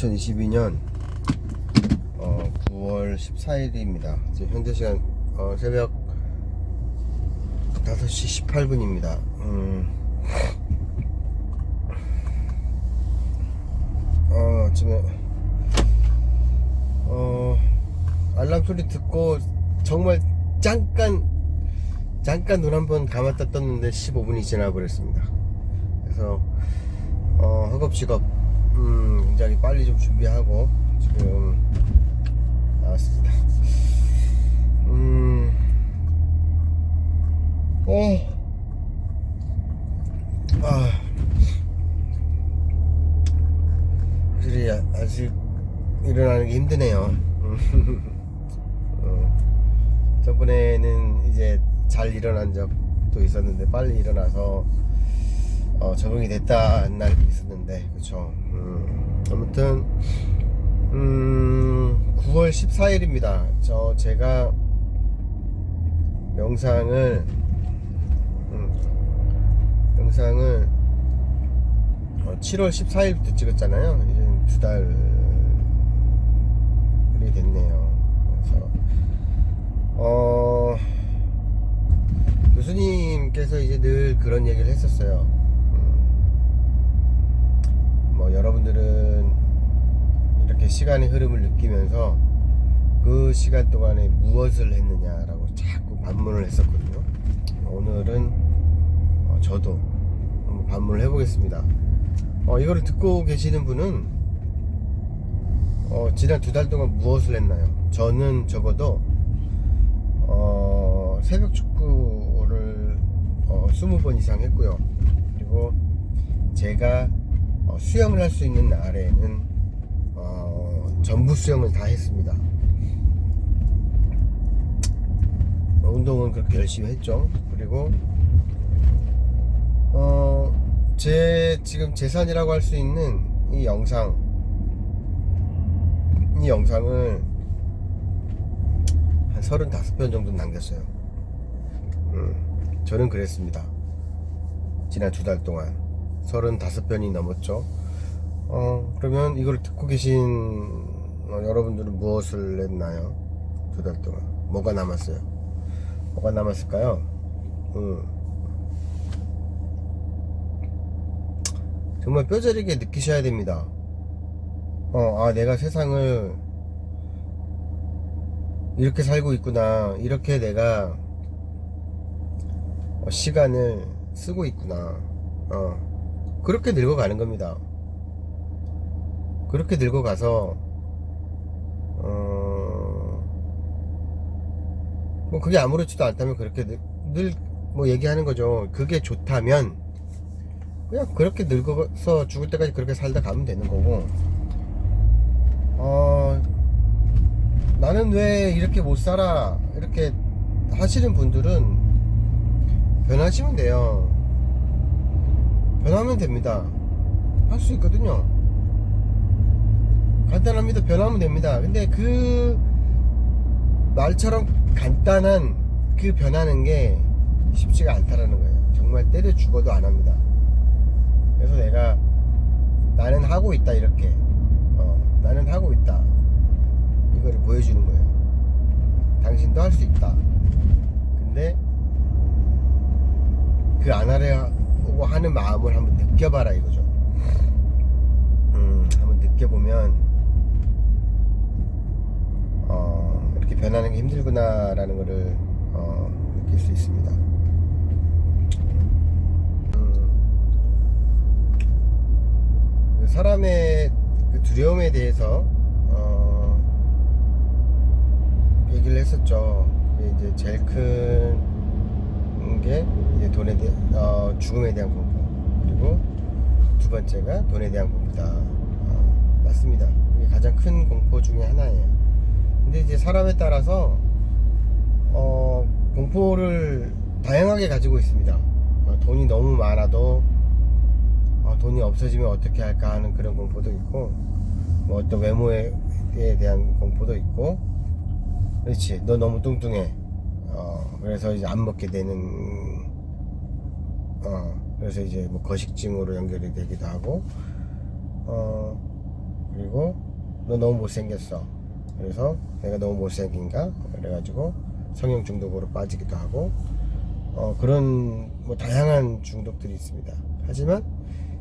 2022년 어, 9월 14일입니다. 지금 현재 시간 어, 새벽 5시 18분입니다. 음, 어, 지금 어, 알람 소리 듣고 정말 잠깐 잠깐 눈 한번 감았다 떴는데 15분이 지나버렸습니다. 그래서 어, 허겁지겁 음, 굉장히 빨리 좀 준비하고 지금 나왔습니다. 음, 어, 아, 확실히 아- 아직 일어나는 게 힘드네요. 어, 저번에는 이제 잘 일어난 적도 있었는데 빨리 일어나서 어, 적응이 됐다는 날도 있었는데 그쵸? 음, 아무튼 음, 9월 14일입니다. 저 제가 영상을 음, 영상을 어, 7월 14일부터 찍었잖아요. 이제 두 달이 됐네요. 그래서 어 교수님께서 이제 늘 그런 얘기를 했었어요. 여러분들은 이렇게 시간의 흐름을 느끼면서 그 시간 동안에 무엇을 했느냐라고 자꾸 반문을 했었거든요. 오늘은 어, 저도 한번 반문을 해보겠습니다. 어, 이거를 듣고 계시는 분은 어, 지난 두 달 동안 무엇을 했나요? 저는 적어도 어, 새벽 축구를 어, 20번 이상 했고요. 그리고 제가 어, 수영을 할 수 있는 날에는 어, 전부 수영을 다 했습니다. 어, 운동은 그렇게 열심히 했죠. 그리고 어, 제 지금 재산이라고 할 수 있는 이 영상 이 영상을 한 35편 정도 남겼어요. 음, 저는 그랬습니다. 지난 두 달 동안 35편이 넘었죠. 어, 그러면 이걸 듣고 계신 어, 여러분들은 무엇을 했나요? 두 달 동안. 뭐가 남았어요? 뭐가 남았을까요? 음. 정말 뼈저리게 느끼셔야 됩니다. 어, 아, 내가 세상을 이렇게 살고 있구나. 이렇게 내가 어, 시간을 쓰고 있구나. 어, 그렇게 늙어가는 겁니다. 그렇게 늙어가서, 어, 뭐 그게 아무렇지도 않다면 그렇게 늘, 늘, 뭐 얘기하는 거죠. 그게 좋다면, 그냥 그렇게 늙어서 죽을 때까지 그렇게 살다 가면 되는 거고, 어, 나는 왜 이렇게 못 살아? 이렇게 하시는 분들은 변하시면 돼요. 변하면 됩니다. 할 수 있거든요. 간단합니다. 변하면 됩니다. 근데 그 말처럼 간단한 그 변하는 게 쉽지가 않다라는 거예요. 정말 때려 죽어도 안 합니다. 그래서 내가 나는 하고 있다 이렇게 어, 나는 하고 있다. 이거를 보여주는 거예요. 당신도 할 수 있다. 근데 그 안 하려 고 하는 마음을 한번 느껴봐라 이거죠. 음, 한번 느껴보면 어, 이렇게 변하는 게 힘들구나라는 거를 어, 느낄 수 있습니다. 음, 그 사람의 그 두려움에 대해서 어, 얘기를 했었죠. 이제 제일 큰 게 이제 돈에 대 어, 죽음에 대한 공포 그리고 두 번째가 돈에 대한 공포다. 어, 맞습니다. 이게 가장 큰 공포 중에 하나예요. 근데 이제 사람에 따라서 어, 공포를 다양하게 가지고 있습니다. 어, 돈이 너무 많아도 어, 돈이 없어지면 어떻게 할까 하는 그런 공포도 있고 뭐 어떤 외모에 대한 공포도 있고 그렇지 너 너무 뚱뚱해 어, 그래서 이제 안 먹게 되는 어, 그래서 이제 뭐 거식증으로 연결이 되기도 하고 어, 그리고 너 너무 못생겼어. 그래서 내가 너무 못생긴가? 그래가지고 성형 중독으로 빠지기도 하고 어, 그런 뭐 다양한 중독들이 있습니다. 하지만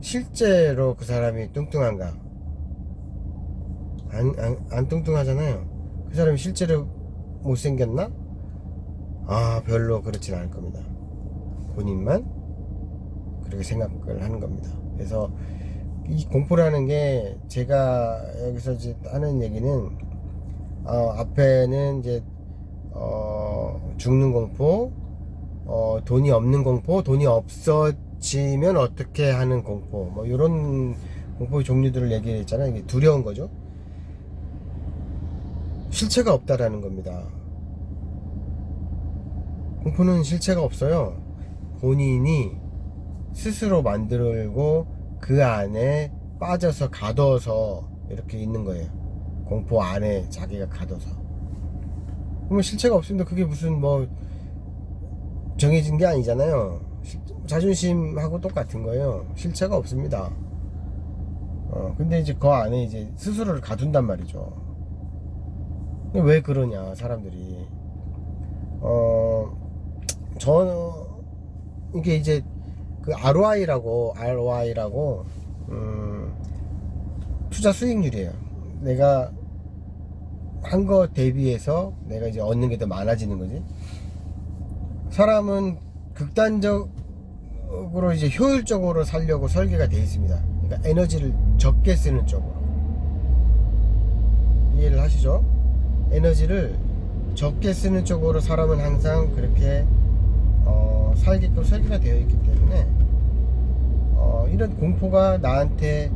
실제로 그 사람이 뚱뚱한가? 안, 안, 안 뚱뚱하잖아요. 그 사람이 실제로 못생겼나? 아, 별로 그렇진 않을 겁니다. 본인만 그렇게 생각을 하는 겁니다. 그래서 이 공포라는 게 제가 여기서 이제 하는 얘기는 어, 앞에는 이제 어, 죽는 공포, 어, 돈이 없는 공포, 돈이 없어지면 어떻게 하는 공포, 뭐 이런 공포의 종류들을 얘기했잖아요. 이게 두려운 거죠. 실체가 없다라는 겁니다. 공포는 실체가 없어요. 본인이 스스로 만들고 그 안에 빠져서 가둬서 이렇게 있는 거예요. 공포 안에 자기가 가둬서. 그러면 실체가 없으면 그게 무슨 뭐 정해진 게 아니잖아요. 실- 자존심하고 똑같은 거예요. 실체가 없습니다. 어, 근데 이제 그 안에 이제 스스로를 가둔단 말이죠. 왜 그러냐, 사람들이. 어, 저, 이게 이제 그 ROI라고, ROI라고, 음, 투자 수익률이에요. 내가 한 거 대비해서 내가 이제 얻는 게 더 많아지는 거지. 사람은 극단적으로 이제 효율적으로 살려고 설계가 되어 있습니다. 그러니까 에너지를 적게 쓰는 쪽으로. 이해를 하시죠? 에너지를 적게 쓰는 쪽으로 사람은 항상 그렇게 어, 살게끔 설계가 되어 있기 때문에 어, 이런 공포가 나한테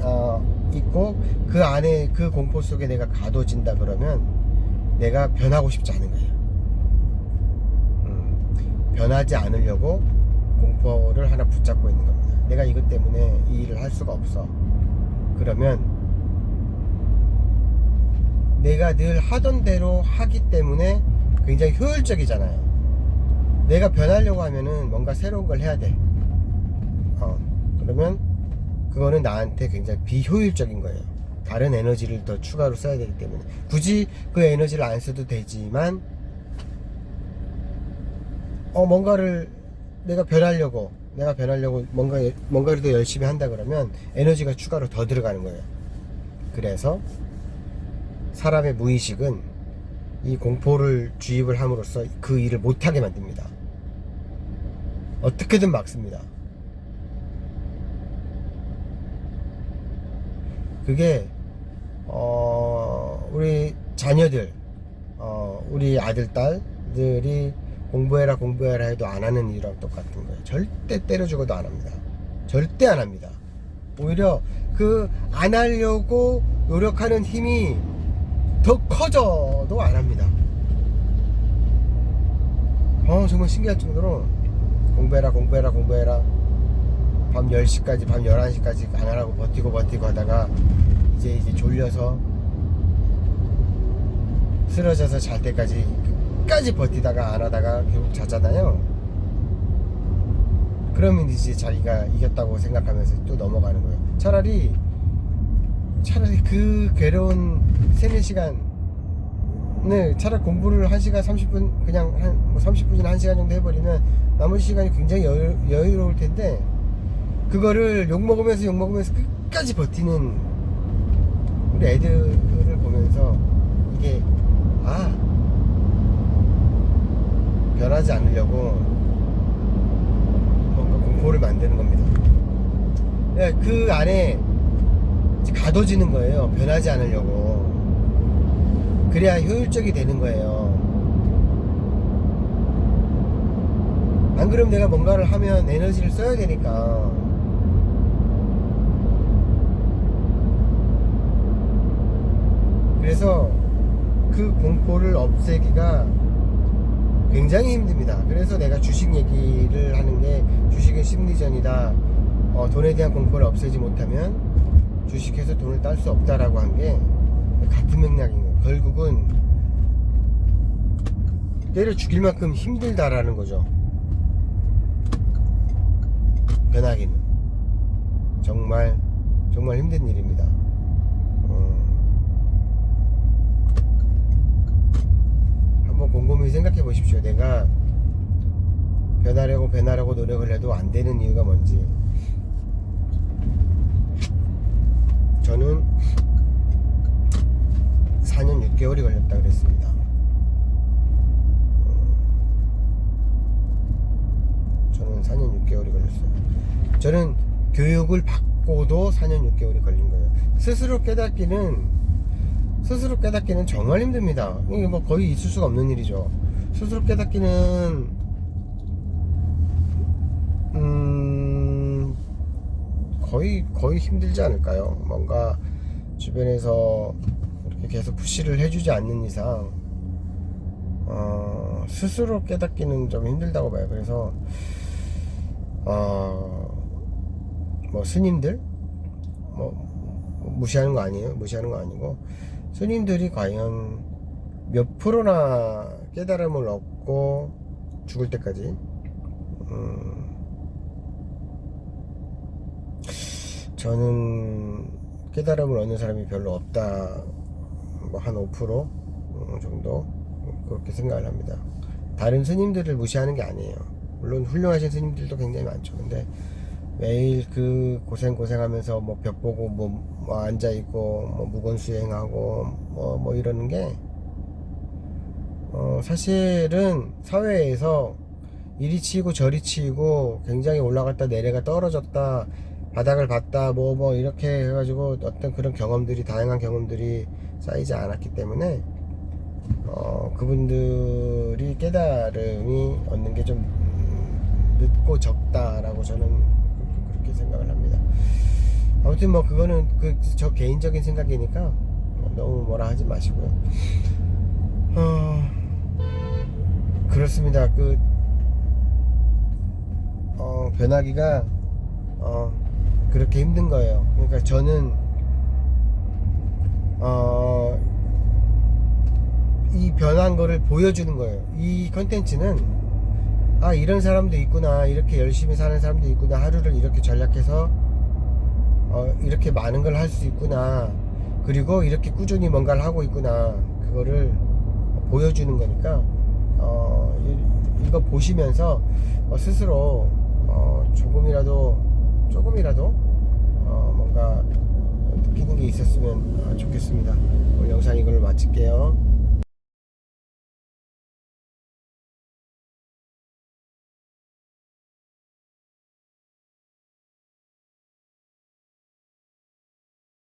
어, 있고 그 안에 그 공포 속에 내가 가둬진다 그러면 내가 변하고 싶지 않은 거예요. 음, 변하지 않으려고 공포를 하나 붙잡고 있는 겁니다. 내가 이것 때문에 이 일을 할 수가 없어. 그러면 내가 늘 하던 대로 하기 때문에 굉장히 효율적이잖아요. 내가 변하려고 하면은 뭔가 새로운 걸 해야 돼. 어, 그러면 그거는 나한테 굉장히 비효율적인 거예요. 다른 에너지를 더 추가로 써야 되기 때문에. 굳이 그 에너지를 안 써도 되지만, 어, 뭔가를 내가 변하려고, 내가 변하려고 뭔가, 뭔가를 더 열심히 한다 그러면 에너지가 추가로 더 들어가는 거예요. 그래서 사람의 무의식은 이 공포를 주입을 함으로써 그 일을 못하게 만듭니다. 어떻게든 막습니다. 그게 어 우리 자녀들 어 우리 아들 딸들이 공부해라 공부해라 해도 안 하는 이유랑 똑같은 거예요. 절대 때려 죽어도 안 합니다. 절대 안 합니다. 오히려 그 안 하려고 노력하는 힘이 더 커져도 안 합니다. 어 정말 신기할 정도로 공부해라 공부해라 공부해라. 밤 10시까지 밤 11시까지 안 하라고 버티고 버티고 하다가 이제 이제 졸려서 쓰러져서 잘 때까지 끝까지 버티다가 안 하다가 결국 자잖아요. 그러면 이제 자기가 이겼다고 생각하면서 또 넘어가는 거예요. 차라리 차라리 그 괴로운 3, 4시간 네, 차라리 공부를 1시간 30분 그냥 한 뭐 30분이나 1시간 정도 해버리면 나머지 시간이 굉장히 여유, 여유로울 텐데 그거를 욕먹으면서 욕먹으면서 끝까지 버티는 우리 애들을 보면서 이게 아 변하지 않으려고 뭔가 공포를 만드는 겁니다. 예, 그 안에 가둬지는 거예요. 변하지 않으려고 그래야 효율적이 되는 거예요 안 그러면 내가 뭔가를 하면 에너지를 써야 되니까 그래서 그 공포를 없애기가 굉장히 힘듭니다. 그래서 내가 주식 얘기를 하는 게 주식은 심리전이다. 어, 돈에 대한 공포를 없애지 못하면 주식해서 돈을 딸 수 없다라고 한 게 같은 맥락인 거예요. 결국은 때려 죽일 만큼 힘들다라는 거죠. 변하기는 정말 정말 힘든 일입니다. 어, 한번 곰곰이 생각해 보십시오. 내가 변하려고 변하려고 노력을 해도 안 되는 이유가 뭔지. 저는 4년 6개월이 걸렸다 그랬습니다. 어, 저는 4년 6개월이 걸렸어요. 저는 교육을 받고도 4년 6개월이 걸린 거예요. 스스로 깨닫기는 스스로 깨닫기는 정말 힘듭니다. 이게 뭐 거의 있을 수가 없는 일이죠. 스스로 깨닫기는 음 거의 거의 힘들지 않을까요? 뭔가 주변에서 계속 푸시를 해주지 않는 이상 어, 스스로 깨닫기는 좀 힘들다고 봐요. 그래서 어, 뭐 스님들 뭐 무시하는 거 아니에요. 무시하는 거 아니고 스님들이 과연 몇 프로나 깨달음을 얻고 죽을 때까지 음, 저는 깨달음을 얻는 사람이 별로 없다. 뭐한 5% 정도 그렇게 생각을 합니다. 다른 스님들을 무시하는 게 아니에요. 물론 훌륭하신 스님들도 굉장히 많죠. 근데 매일 그 고생 고생하면서 뭐 벽 보고 뭐, 뭐 앉아 있고 뭐 무건 수행하고 뭐뭐 이러는 게 어, 사실은 사회에서 이리 치이고 저리 치이고 굉장히 올라갔다 내려가 떨어졌다 바닥을 봤다 뭐뭐 이렇게 해가지고 어떤 그런 경험들이 다양한 경험들이 쌓이지 않았기 때문에 어, 그분들이 깨달음이 얻는 게 좀 늦고 적다라고 저는 그- 그렇게 생각을 합니다. 아무튼 뭐 그거는 그 저 개인적인 생각이니까 너무 뭐라 하지 마시고요. 어, 그렇습니다. 그 어, 변하기가 어, 그렇게 힘든 거예요. 그러니까 저는 어, 이 변한 거를 보여주는 거예요. 이 컨텐츠는 아 이런 사람도 있구나 이렇게 열심히 사는 사람도 있구나 하루를 이렇게 전략해서 어, 이렇게 많은 걸 할 수 있구나 그리고 이렇게 꾸준히 뭔가를 하고 있구나 그거를 보여주는 거니까 어, 이, 이거 보시면서 어, 스스로 어, 조금이라도 조금이라도 어, 뭔가 느끼는 게 있었으면 어, 좋겠습니다. 오늘 영상 이걸로 마칠게요.